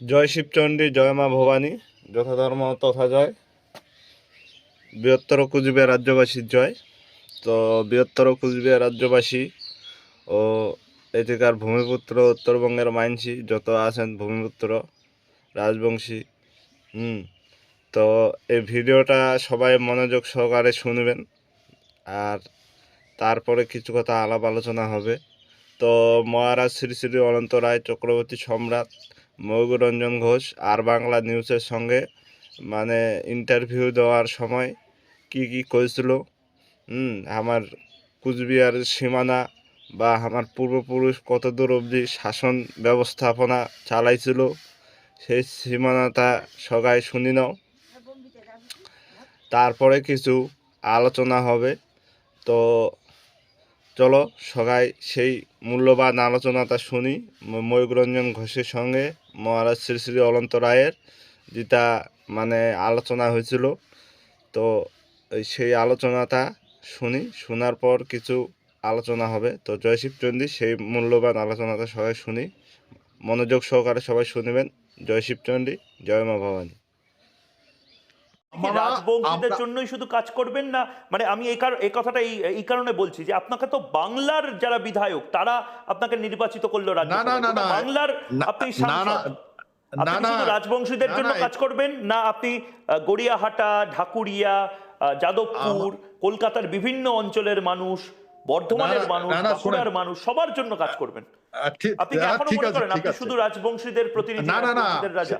জয় শিবচণ্ডী, জয় মা ভবানী যথাধর্ম তথা জয়। বৃহত্তর কুচবিহার রাজ্যবাসীর জয়। তো বৃহত্তর কুচবিহার রাজ্যবাসী ও এদিকার ভূমিপুত্র, উত্তরবঙ্গের মাইনসি যত আছেন ভূমিপুত্র, রাজবংশী, হুম, তো এই ভিডিওটা সবাই মনোযোগ সহকারে শুনবেন। আর তারপরে কিছু কথা আলাপ আলোচনা হবে। তো মহারাজ শ্রী শ্রী অনন্ত রায় চক্রবর্তী সম্রাট ময়ূররঞ্জন ঘোষ আর বাংলা নিউজের সঙ্গে মানে ইন্টারভিউ দেওয়ার সময় কি কি করেছিল আমার কুচবিহারের সীমানা বা আমার পূর্বপুরুষ কত দূর অবধি শাসন ব্যবস্থাপনা চালাইছিল, সেই সীমানাটা সবাই শুনি নাও। তারপরে কিছু আলোচনা হবে। তো চলো সবাই সেই মূল্যবান আলোচনাটা শুনি। ম- ময়ূররঞ্জন ঘোষের সঙ্গে মহারাজ শ্রী শ্রী অনন্ত রায়ের যেটা মানে আলোচনা হয়েছিল। তো সেই আলোচনাটা শুনি, শোনার পর কিছু আলোচনা হবে। তো জয় শিবচন্ডী, সেই মূল্যবান আলোচনাটা সবাই শুনি। মনোযোগ সহকারে সবাই শুনবেন। জয় শিবচন্ডী, জয় মা ভবানী। রাজবংশীদের জন্যই শুধু কাজ করবেন না। মানে আমি এই এই কথাটা এই এই কারণে বলছি যে আপনাকে তো বাংলার যারা বিধায়ক তারা আপনাকে নির্বাচিত করল রাজ্য না, না, না, না। বাংলার আপনি না, না, রাজবংশীদের জন্য কাজ করবেন না আপনি গড়িয়াহাটা ঢাকুরিয়া যাদবপুর কলকাতার বিভিন্ন অঞ্চলের মানুষ বর্ধমানের মানুষ বাঁকুড়ার মানুষ সবার জন্য কাজ করবেন। আপনি এখনও মনে আছে করেন আপনি শুধু রাজবংশীদের প্রতিনিধি রাজা?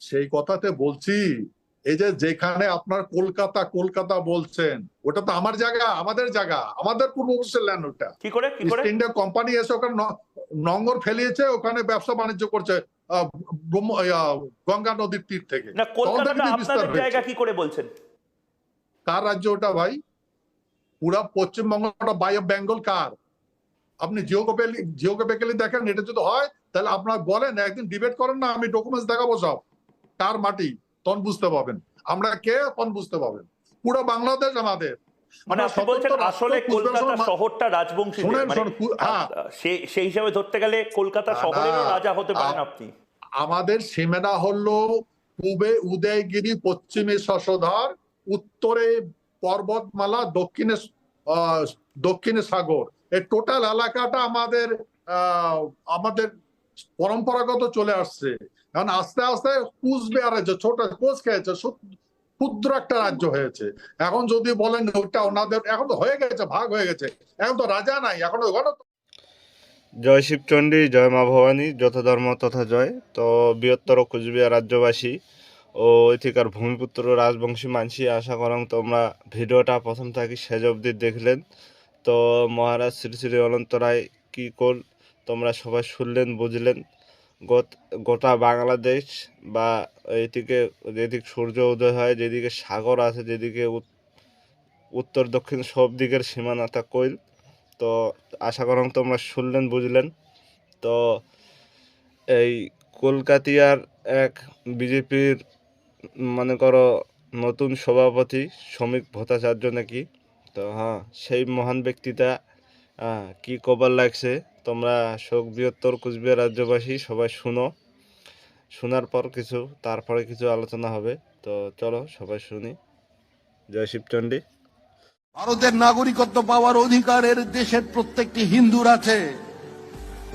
সেই কথাতে বলছি এই যে যেখানে আপনার কলকাতা কলকাতা বলছেন ওটা তো আমার জায়গা আমাদের জায়গা আমাদের পূর্বপুরুষের ল্যান্ড ওটা। কি করে কি করে? ইস্ট ইন্ডিয়া কোম্পানি এসে ওখানে নঙ্গর ফেলিয়েছে ওখানে ব্যবসা বাণিজ্য করছে গঙ্গা নদীর তীর থেকে। না আপনাদের জায়গা কি করে বলছেন? কার রাজ্য ওটা ভাই? পুরা পশ্চিমবঙ্গটা বাই অফ বেঙ্গল কার আপনি জিওগ্রাফিক্যালি জিওগ্রাফিক্যালি দেখেন এটা যদি হয় তাহলে আপনার বলেন একদিন ডিবেট করেন না আমি ডকুমেন্টস দেখাবো সব। কার মাটি। তখন বুঝতে পাবেন আমরা কে তখন বুঝতে পাবেন পুরো বাংলাদেশ আমাদের। মানে আপনি বলছেন আসলে কলকাতা শহরটা রাজবংশী মানে হ্যাঁ। সেই হিসাবে ধরতে গেলে কলকাতা না, না, শহরেরও রাজা হতে পারেন আপনি। আমাদের সীমানা হলো পূবে উদয়গিরি পশ্চিমে শশধর উত্তরে পর্বতমালা দক্ষিণে আহ, দক্ষিণে সাগর। এই টোটাল এলাকাটা আমাদের আহ, আমাদের পরম্পরাগত চলে আসছে। এখন আস্তে আস্তে কুচবিহারে যে ছোট কোচ খেয়েছে ক্ষুদ্র একটা রাজ্য হয়েছে। এখন যদি বলেন ওটা ওনাদের এখন তো হয়ে গেছে, ভাগ হয়ে গেছে। এখন তো রাজা নাই, এখন তো গণ জয় শিবচণ্ডী, জয় মা ভবানী, যথাধর্ম তথা জয়। তো বৃহত্তর কুচবিহার রাজ্যবাসী ও এথিকার ভূমিপুত্র রাজবংশী মানসি, আশা করং তোমরা ভিডিওটা প্রথম থেকে শেষ অবধি দেখলেন। তো মহারাজ শ্রী শ্রী অনন্ত রায় কী কর তোমরা সবাই শুনলেন, বুঝলেন। গোটা বাংলাদেশ বা এদিকে যেদিকে সূর্য উদয় হয়, যেদিকে সাগর আছে, যেদিকে উত- উত্তর, দক্ষিণ সব দিকের সীমানাটা কইল তো আশা করং তোমরা শুনলেন, বুঝলেন। তো এই কলকাতিয়ার এক বিজেপির, মনে করো, নতুন সভাপতি, শ্রমিক ভট্টাচার্য নাকি? তো হ্যাঁ সেই মহান ব্যক্তিটা কি কবার লাগছে। তোমরা শোক বৃহত্তর কুচবিহার রাজ্যবাসী সবাই শুনো। শোনার পর কিছু, তারপরে কিছু আলোচনা হবে। তো চলো সবাই শুনি। জয় শিবচণ্ডী ভারতের নাগরিকত্ব পাওয়ার অধিকারের দেশের প্রত্যেকটি হিন্দুর আছে।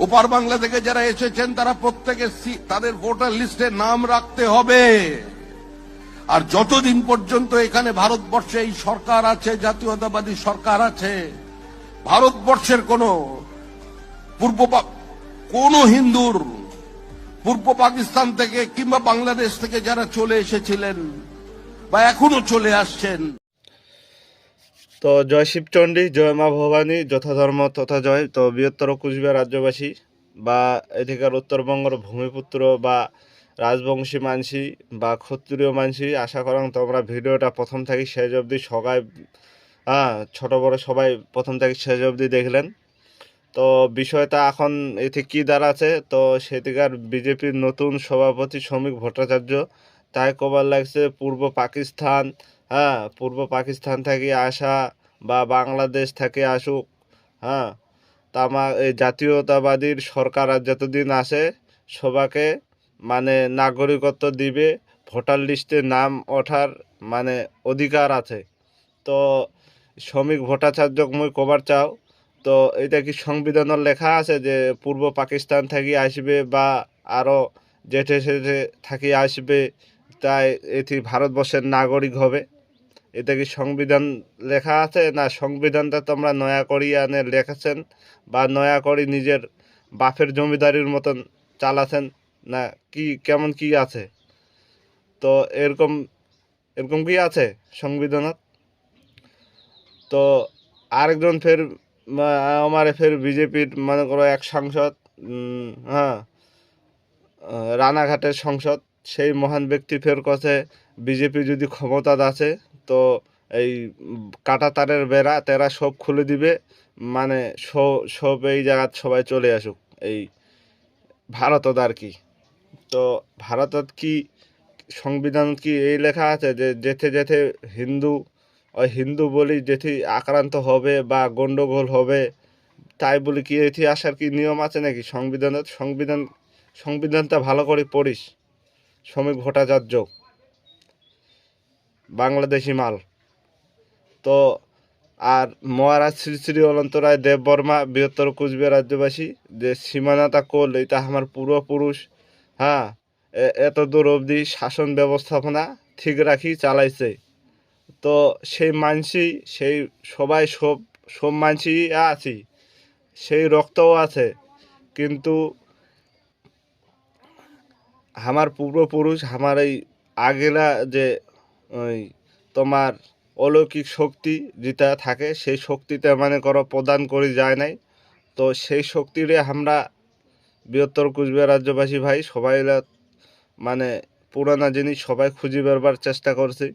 ওপার বাংলা থেকে যারা এসেছেন, তারা প্রত্যেকে তাদের ভোটার লিস্টে নাম রাখতে হবে। আর যতদিন পর্যন্ত এখানে ভারতবর্ষে এই সরকার আছে, জাতীয়তাবাদী সরকার আছে, ভারতবর্ষের কোন পূর্ব কোন হিন্দুর পূর্ব পাকিস্তান থেকে কিংবা বাংলাদেশ থেকে যারা চলে এসেছিলেন বা এখনও চলে আসছেন। তো জয় শিবচণ্ডী, জয় মা ভবানী, যথাধর্ম তথা জয়। তো বৃহত্তর কুচবিহার রাজ্যবাসী বা এদিকার উত্তরবঙ্গের ভূমিপুত্র বা রাজবংশী মানসি বা ক্ষত্রিয় মানসি, আশা করাং তোমরা ভিডিওটা প্রথম থেকে শেষ অবধি সবাই হ্যাঁ ছোটো বড় সবাই প্রথম থেকে শেষ অবধি দেখলেন। তো বিষয়টা এখন এতে কী দাঁড়াচ্ছে? তো সেদিকার বিজেপির নতুন সভাপতি শ্রমিক ভট্টাচার্য তাই কবার লাগছে পূর্ব পাকিস্তান হ্যাঁ পূর্ব পাকিস্তান থেকে আসা বা বাংলাদেশ থেকে আসুক হ্যাঁ। তা আমার এই জাতীয়তাবাদীর সরকার আর যতদিন আসে, সবাকে মানে নাগরিকত্ব দিবে, ভোটার লিস্টে নাম ওঠার মানে অধিকার আছে। তো শ্রমিক ভট্টাচার্য মুই কবার চাও? তো এটা কি সংবিধানের লেখা আছে যে পূর্ব পাকিস্তান থেকে আসবে বা আরও যেঠে সেঠে থাকি আসবে, তাই এটি ভারতবর্ষের নাগরিক হবে? এটা কি সংবিধান লেখা আছে? না, সংবিধানটা তোমরা নয়া করিয়া আনে লেখেছেন বা নয়া করে নিজের বাফের জমিদারির মতন চালাছেন? না, কি, কেমন কি আছে? তো এরকম এরকম কি আছে সংবিধানত? তো আরেকজন ফের আমার ফের বিজেপির মনে করো এক সাংসদ হ্যাঁ রানাঘাটের সংসদ, সেই মহান ব্যক্তি ফের কথা বিজেপি যদি ক্ষমতা আছে, তো এই কাটা তারের বেড়া, তেরা সব খুলে দিবে মানে সব এই জায়গাত সবাই চলে আসুক, এই ভারতত আর কি। তো ভারতত কি সংবিধান কি এই লেখা আছে যে যেতে যেতে হিন্দু হিন্দু বলি যেটি আক্রান্ত হবে বা গন্ডগোল হবে, তাই বলি কি এটি আসার কি নিয়ম আছে নাকি? সংবিধানত সংবিধান, সংবিধানটা ভালো করে পড়িস। শ্রমিক ভট্টাচার্য, বাংলাদেশি মাল। তো আর মহারাজ শ্রী শ্রী অনন্ত রায়, দেব বর্মা, বৃহত্তর কুচবিহার রাজ্যবাসী, যে সীমানাটা কোল এটা আমার পূর্বপুরুষ হ্যাঁ এত দূর অবধি শাসন ব্যবস্থাপনা ঠিক রাখি, চালাইছে। তো সেই মানসি, সেই সবাই সব সব মানসি আছি, সেই রক্তও আছে। কিন্তু আমার পূর্বপুরুষ, আমার এই আগেলা যে ওই তোমার অলৌকিক শক্তি যেটা থাকে, সেই শক্তিতে মানে করো প্রদান করে যায় নাই। তো সেই শক্তিরে আমরা বৃহত্তর কুচবিহার রাজ্যবাসী ভাই সবাই মানে পুরানা জিনিস সবাই খুঁজে বেরবার চেষ্টা করছে।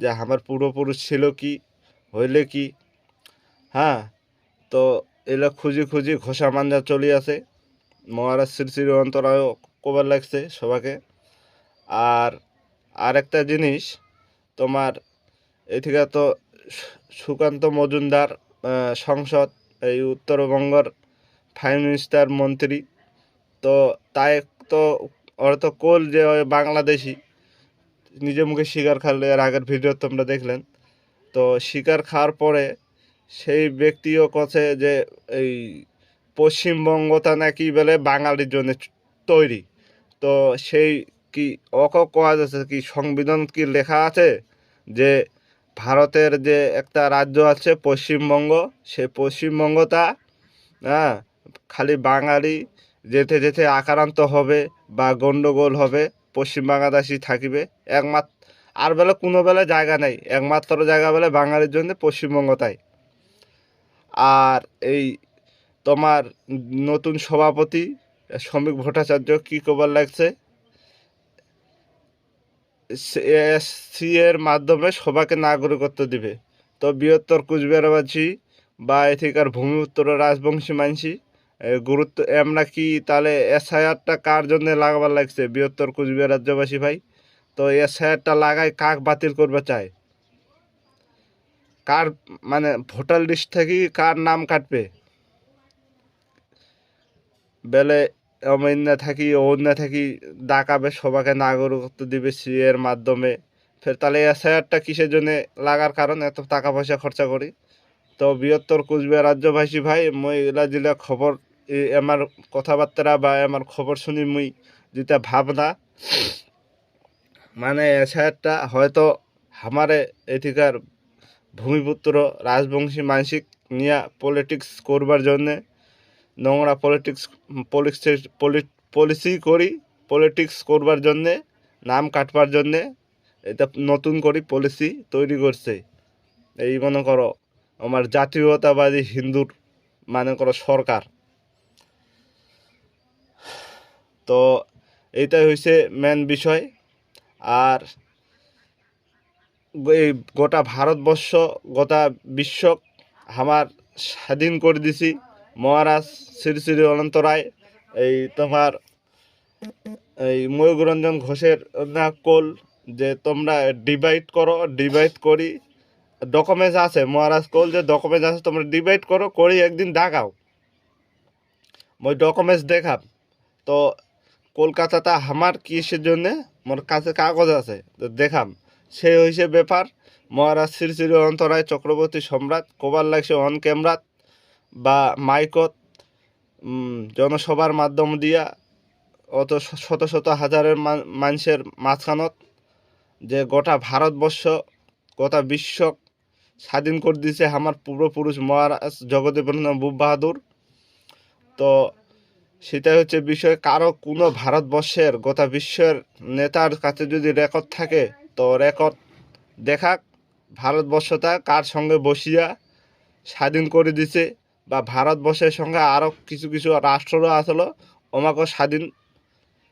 যে আমার পূর্বপুরুষ ছিল কি, হইলে কি? হ্যাঁ তো এলা খুঁজি খুঁজি ঘষা মাঞ্জা চলে আসে। মহারাজ শ্রী শ্রী অন্তরায়ও কবার লাগছে সবাকে। আর আরেকটা জিনিস, তোমার এই থেকে তো সুকান্ত মজুমদার সংসদ, এই উত্তরবঙ্গর প্রাইম মিনিস্টার মন্ত্রী। তো তাই তো তো কোল যে বাংলাদেশি। নিজে মুখে শিকার খালে এর আগের ভিডিও তোমরা দেখলেন। তো শিকার খাওয়ার পরে সেই ব্যক্তিও কথা যে এই পশ্চিমবঙ্গটা নাকি বলে বাঙালির জন্য তৈরি। তো সেই কি অক কোয়া যাচ্ছে কি সংবিধান কি লেখা আছে যে ভারতের যে একটা রাজ্য আছে পশ্চিমবঙ্গ সেই পশ্চিমবঙ্গটা হ্যাঁ খালি বাঙালি যেতে যেতে আক্রান্ত হবে বা গণ্ডগোল হবে। পশ্চিম বাংলাদেশি থাকিবে। একমাত্র আর বেলা কোনো বেলা জায়গা নেই। একমাত্র জায়গা বলে বাঙালির জন্য পশ্চিমবঙ্গ তাই। আর এই তোমার নতুন সভাপতি, শ্রমিক ভট্টাচার্য কি কবার লাগছে? সি এর মাধ্যমে সবাকে নাগরিকত্ব দিবে। তো বৃহত্তর কুচবিহারবাসী বা এথিকার ভূমি উত্তর রাজবংশী মানসি গুরুত্ব আমরা কি তাহলে এসআইআরটা কার জন্য লাগাবার লাগছে? বৃহত্তর কুচবিহার রাজ্যবাসী ভাই। তো এসআইআরটা লাগাই কাক বাতিল করবে চায় কার মানে ভোটার লিস্ট থেকে কার নাম কাটবে? বেলে অমিন না থাকি না থাকি ডাকাবে সবাকে নাগরিকত্ব দিবে সি এর মাধ্যমে। ফের তাহলে এসআইআরটা কিসের জন্য লাগার কারণ? এত টাকা পয়সা খরচা করি। তো বৃহত্তর কুচবিহার রাজ্যবাসী ভাই মই এলা জিলা খবর আমার কথাবার্তা বা আমার খবর শুনি মুই যেটা ভাবনা মানে এসআইআরটা হয়তো আমারে এঠিকার ভূমিপুত্র রাজবংশী মানসিক নিয়ে পলিটিক্স করবার জন্যে, নোংরা পলিটিক্স পলিটিক্স পলিসি করি পলিটিক্স করবার জন্যে, নাম কাটবার জন্যে, এটা নতুন করে পলিসি তৈরি করছে। এই মনে করো, আমার জাতীয়তাবাদী হিন্দুর মানে করো সরকার। তো এইটাই হয়েছে মেন বিষয়। আর এই গোটা ভারতবর্ষ, গোটা বিশ্ব আমার স্বাধীন করে দিছি। মহারাজ শ্রী শ্রী অনন্ত রায়, এই তোমার এই ময়ূরঞ্জন ঘোষের না কোল যে তোমরা ডিভাইড করো ডিভাইড করি। ডকুমেন্টস আছে, মহারাজ কোল যে ডকুমেন্টস আছে, তোমরা ডিভাইড করো, করি, একদিন ডাকাও মই ডকুমেন্টস দেখাম। তো কলকাতাটা আমার কিসের জন্যে? মোর কাছে কাগজ আছে, তো দেখাম। সেই হয়েছে ব্যাপার, মহারাজ শ্রী শ্রী অন্তরায় চক্রবর্তী সম্রাট, কবার লাগছে অন ক্যামেরাত বা মাইকত জনসভার মাধ্যম দিয়া অত শত শত হাজারের মান- মানুষের মাঝখানত যে গোটা ভারতবর্ষ, গোটা বিশ্ব স্বাধীন করে দিয়েছে আমার পূর্বপুরুষ মহারাজ জগদেবেন্দ্র বুব বাহাদুর তো সেটাই হচ্ছে বিষয়। কারও কোনো ভারতবর্ষের গোটা বিশ্বের নেতার কাছে যদি রেকর্ড থাকে, তো রেকর্ড দেখাক ভারতবর্ষটা কার সঙ্গে বসিয়া স্বাধীন করে দিছে বা ভারতবর্ষের সঙ্গে আরও কিছু কিছু রাষ্ট্রও আসলো আমাকে স্বাধীন,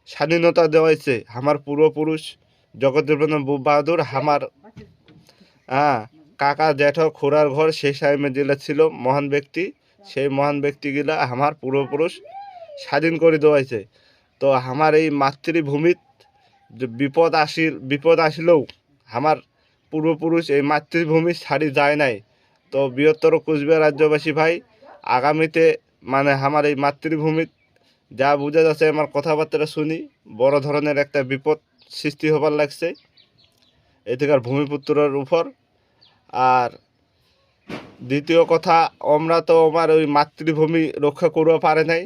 স্বাধীনতা দেওয়াইছে। আমার পূর্বপুরুষ বুব বাহাদুর আমার হ্যাঁ কাকা জ্যাঠো খুড়ার ঘর সেই টাইমে জেলা ছিল মহান ব্যক্তি। সেই মহান ব্যক্তিগুলা আমার পূর্বপুরুষ স্বাধীন করে দেওয়াইছে তো আমার এই মাতৃভূমিত যে বিপদ আসিল বিপদ আসলেও আমার পূর্বপুরুষ এই মাতৃভূমি ছাড়ি যায় নাই। তো বৃহত্তর কুচবিহার রাজ্যবাসী ভাই, আগামীতে মানে আমার এই মাতৃভূমিত যা বোঝা যাচ্ছে আমার কথাবার্তা শুনি বড় ধরনের একটা বিপদ সৃষ্টি হবার লাগছে। এদিকার ভূমিপুত্রের উপর। আর দ্বিতীয় কথা, আমরা তো আমার ওই মাতৃভূমি রক্ষা করতে পারে নাই।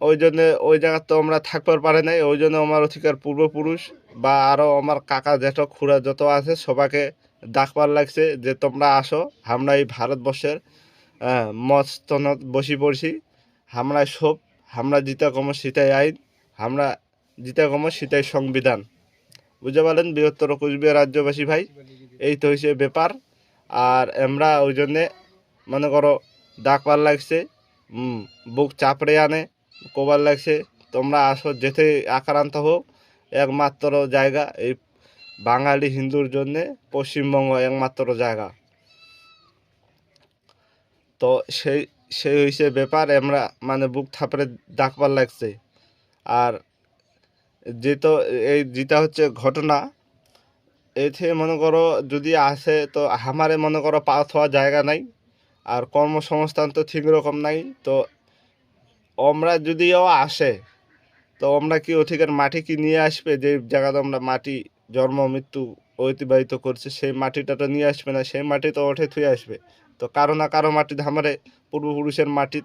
ওই জন্যে ওই জায়গা তো আমরা থাকবার পারে নাই ওই জন্য আমার অধিকার পূর্বপুরুষ বা আরও আমার কাকা জেঠো খুড়া যত আছে সবাকে ডাকবার লাগছে যে তোমরা আসো আমরা এই ভারতবর্ষের আহ, মস্তনত বসি পড়ছি। আমরা সব আমরা জিতা কম সেটাই আইন আমরা জিতা কম সেটাই সংবিধান। বুঝতে পারলেন? বৃহত্তর কুচবিহার রাজ্যবাসী ভাই এই তো হয়েছে ব্যাপার। আর আমরা ওই জন্যে মনে করো ডাকবার লাগছে বুক চাপড়ে আনে কোবার লাগছে। তোমরা আসো, যেতে আক্রান্ত হোক একমাত্র জায়গা এই বাঙালি হিন্দুর জন্যে পশ্চিমবঙ্গ একমাত্র জায়গা। তো সেই সেই হয়েছে ব্যাপার, আমরা মানে বুক থাপড়ে ডাকবার লাগছে। আর যেটা এই যেটা হচ্ছে ঘটনা, এতে মনে করো যদি আসে তো আমারে মনে করো পা থোয়া জায়গা নাই। আর কর্মসংস্থান তো ঠিক রকম নাই। তো আমরা যদিও আসে, তো আমরা কি ওঠিকার মাটি কি নিয়ে আসবে? যে জায়গাতে আমরা মাটি, জন্ম, মৃত্যু অতিবাহিত করছে, সেই মাটিটা তো নিয়ে আসবে না, সেই মাটি তো ওঠে থুয়ে আসবে। তো কারও না কারও মাটি আমারে পূর্বপুরুষের মাটি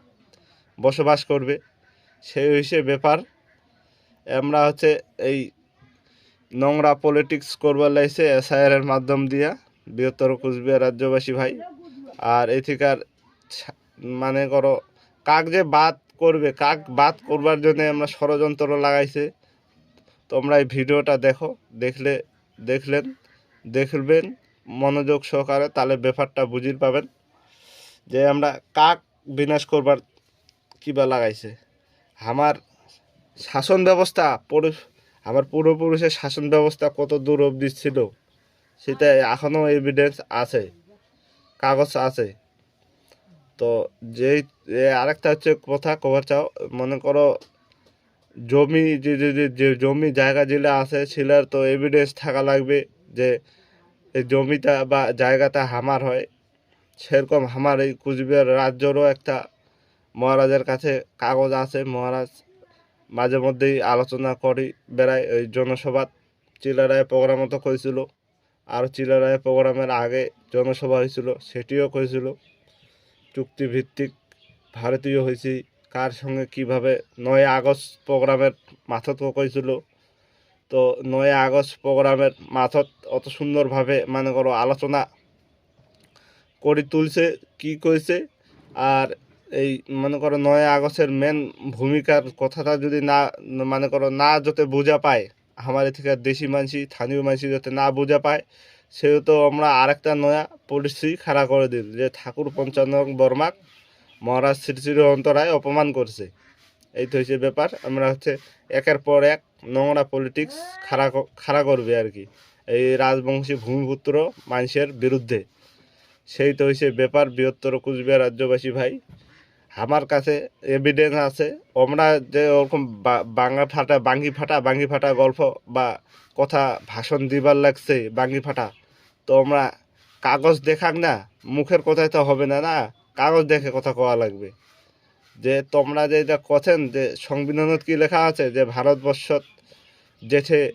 বসবাস করবে। সেই হচ্ছে ব্যাপার। আমরা হচ্ছে এই নোংরা পলিটিক্স করবার লাইছে এসআইআর এর মাধ্যম দিয়া বৃহত্তর কুচবিহার রাজ্যবাসী ভাই, আর এথিকার মানে করো, কাক যে বাদ করবে, কাক বাদ করবার জন্য আমরা ষড়যন্ত্র লাগাইছে। তোমরা এই ভিডিওটা দেখো, দেখলে, দেখলেন, দেখবেন, মনোযোগ সহকারে তাহলে ব্যাপারটা বুঝির পাবেন যে আমরা কাক বিনাশ করবার কিবা লাগাইছে। আমার শাসন ব্যবস্থা আমার পূর্বপুরুষের শাসন ব্যবস্থা কত দূর অবধি ছিল সেটা এখনও এভিডেন্স আছে, কাগজ আছে। তো যেই আরেকটা হচ্ছে কথা কভার চাও, মনে করো জমি, যে যে জমি জায়গা যেগুলো আছে সেটার তো এভিডেন্স থাকা লাগবে যে এই জমিটা বা জায়গাটা হামার হয়। সেরকম আমার এই কুচবিহার রাজ্যরও একটা মহারাজের কাছে কাগজ আছে, মহারাজ মাঝে মধ্যেই আলোচনা করি বেড়ায় ওই জনসভা, চিলারায় প্রোগ্রাম তো করেছিল আর চিলারায় প্রোগ্রামের আগে জনসভা হয়েছিল সেটিও করেছিল চুক্তিভিত্তিক ভারতীয় হয়েছি, কার সঙ্গে কীভাবে নয় আগস্ট প্রোগ্রামের মাথত করেছিল। তো নয় আগস্ট প্রোগ্রামের মাথত অত সুন্দরভাবে মানে করো, আলোচনা করে তুলছে, কি করেছে, আর এই, মনে করো, নয় আগস্টের মেন ভূমিকার কথাটা যদি না মানে করো, না যাতে বোঝা পায়, আমার থেকে দেশি মানসি, স্থানীয় মানসি যাতে না বোঝা পায় সেহেতু আমরা আরেকটা নয়া পলিসি খাড়া করে দিল যে ঠাকুর পঞ্চান্ন বর্মাক মহারাজ শ্রী শ্রী অন্তরায় অপমান করছে। এই তো হচ্ছে ব্যাপার, আমরা হচ্ছে একের পর এক নোংরা পলিটিক্স খাড়া খাড়া করবে আর কি। এই রাজবংশী ভূমিপুত্র মানুষের বিরুদ্ধে। সেই তো হয়েছে ব্যাপার, বৃহত্তর কুচবিহার রাজ্যবাসী ভাই। আমার কাছে এভিডেন্স আছে, আমরা যে ওরকম বা- বাংলা ফাটা, বাঙ্গি ফাটা বাঙ্গি ফাটা গল্প বা কথা ভাষণ দিবার লাগছে বাঙ্গি ফাটা তো আমরা কাগজ দেখাক না, মুখের কথায় তো হবে না না? কাগজ দেখে কথা কওয়া লাগবে। যে তোমরা যে এটা কথেন যে সংবিধানত কি লেখা আছে, যে ভারতবর্ষ যেঠে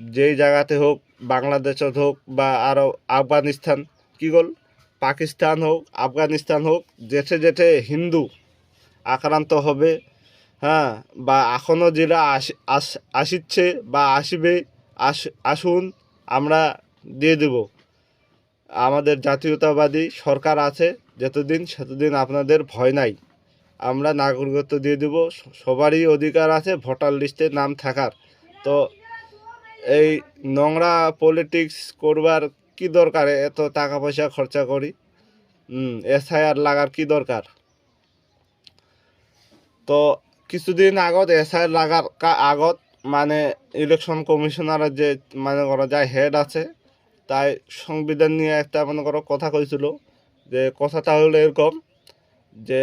যেই জায়গাতে হোক, বাংলাদেশত হোক বা আরও আফগানিস্তান, কি গল? পাকিস্তান হোক, আফগানিস্তান হোক, যেঠে যেঠে হিন্দু আক্রান্ত হবে হ্যাঁ বা এখনও যেটা আস, আস- আসিচ্ছে বা আসবে, আস, আসুন, আমরা দিয়ে দেব। আমাদের জাতীয়তাবাদী সরকার আছে, যতদিন সেতদিন আপনাদের ভয় নাই। আমরা নাগরিকত্ব দিয়ে দেব, সবারই অধিকার আছে, ভোটার লিস্টে নাম থাকার। তো এই নোংরা পলিটিক্স করবার কি দরকার? এত টাকা পয়সা খরচা করি এসআইআর লাগার কি দরকার? তো কিছুদিন আগত এসআইআর লাগার আগত মানে ইলেকশন কমিশনারের যে মানে করা যায় হেড আছে তাই সংবিধান নিয়ে একটা মনে করো কথা কইছিল যে কথাটা হলো এরকম যে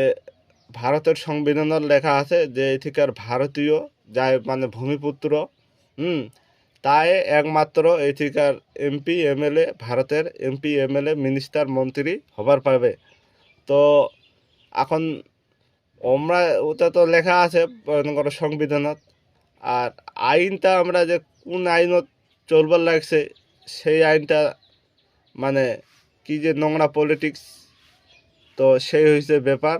ভারতের সংবিধানের লেখা আছে যে এঠিকার ভারতীয় যায় মানে ভূমিপুত্র, হুম, তাই একমাত্র এঠিকার এমপি, এমএলএ, ভারতের এমপি, এমএলএ, মিনিস্টার, মন্ত্রী হবার পারবে তো এখন আমরা ওটা তো লেখা আছে মনে করো সংবিধানত, আর আইনটা আমরা যে কোন আইনত চলবার লাগছে সেই আইনটা মানে কি যে নোংরা পলিটিক্স তো সেই হয়েছে ব্যাপার।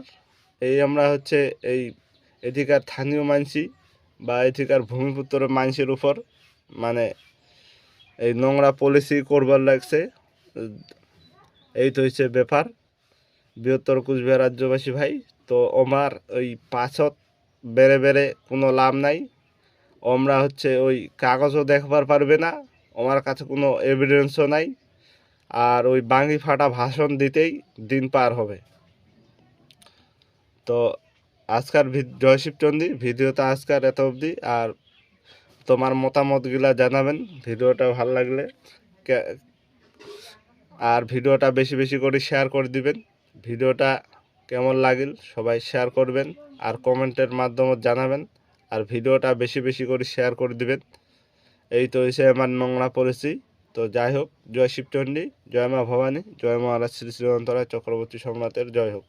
এই আমরা হচ্ছে এই এদিকার স্থানীয় মানসি বা এদিকার ভূমিপুত্র মানসির উপর। মানে এই নোংরা পলিসি করবার লাগছে। এই তো হচ্ছে ব্যাপার। বৃহত্তর কুচবিহার রাজ্যবাসী ভাই, তো আমার ওই পাঁচত বেড়ে বেড়ে কোনো লাভ নাই। আমরা হচ্ছে ওই কাগজও দেখবার পারবে না। আমার কাছে কোনো এভিডেন্সও নাই। আর ওই বাঙি ফাটা ভাষণ দিতেই দিন পার হবে। তো আজকার ভি- জয়শিব চন্ডী ভিডিওটা আজকার এত অবধি। আর তোমার মতামতগুলা জানাবেন। ভিডিওটা ভালো লাগলে আর ভিডিওটা বেশি বেশি করে শেয়ার করে দিবেন। ভিডিওটা কেমন লাগিল সবাই শেয়ার করবেন। আর কমেন্টের মাধ্যমে জানাবেন। আর ভিডিওটা বেশি বেশি করে শেয়ার করে দিবেন। এই তো এসে আমার নোংরা পলিসি। তো যাই হোক, জয় শিবচণ্ডী জয় মা ভবানী, জয় মহারাজ শ্রী শ্রীমন্তরা চক্রবর্তী সম্রাটের জয় হোক।